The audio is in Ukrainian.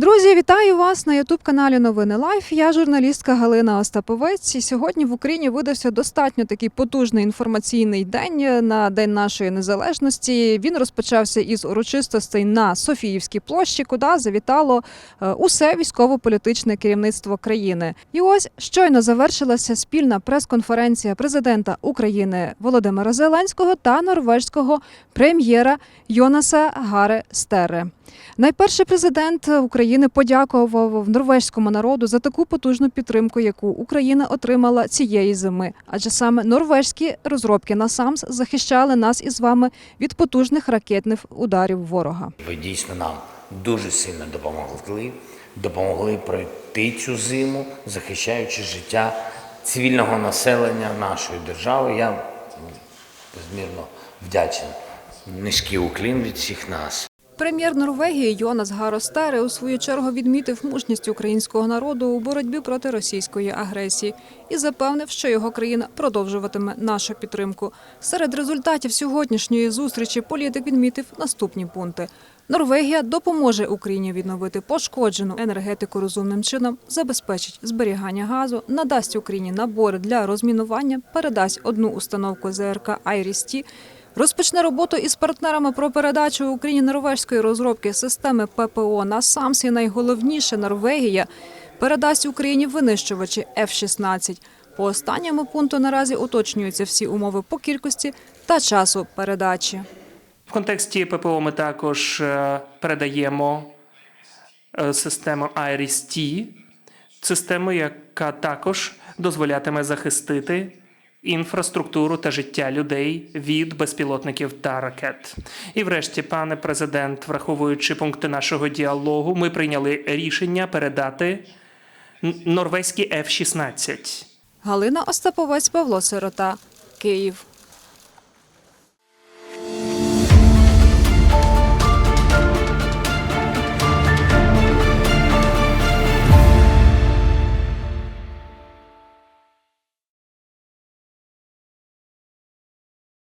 Друзі, вітаю вас на ютуб каналі Новини Лайф. Я журналістка Галина Остаповець. І сьогодні в Україні видався достатньо такий потужний інформаційний день на День нашої незалежності. Він розпочався із урочистостей на Софіївській площі, куди завітало е, усе військово-політичне керівництво країни. І ось щойно завершилася спільна прес-конференція президента України Володимира Зеленського та норвежського прем'єра Йонаса Гаре Стере. Найперший президент України подякував норвезькому народу за таку потужну підтримку, яку Україна отримала цієї зими. Адже саме норвезькі розробки на САМС захищали нас із вами від потужних ракетних ударів ворога. Ви дійсно нам дуже сильно допомогли, допомогли пройти цю зиму, захищаючи життя цивільного населення нашої держави. Я безмірно вдячний. Низький уклін від всіх нас. Прем'єр Норвегії Йонас Гаростере у свою чергу відмітив мужність українського народу у боротьбі проти російської агресії і запевнив, що його країна продовжуватиме нашу підтримку. Серед результатів сьогоднішньої зустрічі політик відмітив наступні пункти. Норвегія допоможе Україні відновити пошкоджену енергетику розумним чином, забезпечить зберігання газу, надасть Україні набори для розмінування, передасть одну установку ЗРК «Айріс-Ті», Розпочне роботу із партнерами про передачу Україні норвезької розробки системи ППО на САМС і найголовніше Норвегія передасть Україні винищувачі F-16. По останньому пункту наразі уточнюються всі умови по кількості та часу передачі. В контексті ППО ми також е, передаємо е, систему IRIS-T, систему, яка також дозволятиме захистити інфраструктуру та життя людей від безпілотників та ракет. І врешті, пане президент, враховуючи пункти нашого діалогу, ми прийняли рішення передати норвезькі F-16. Галина Остаповець, Павло Сирота, Київ.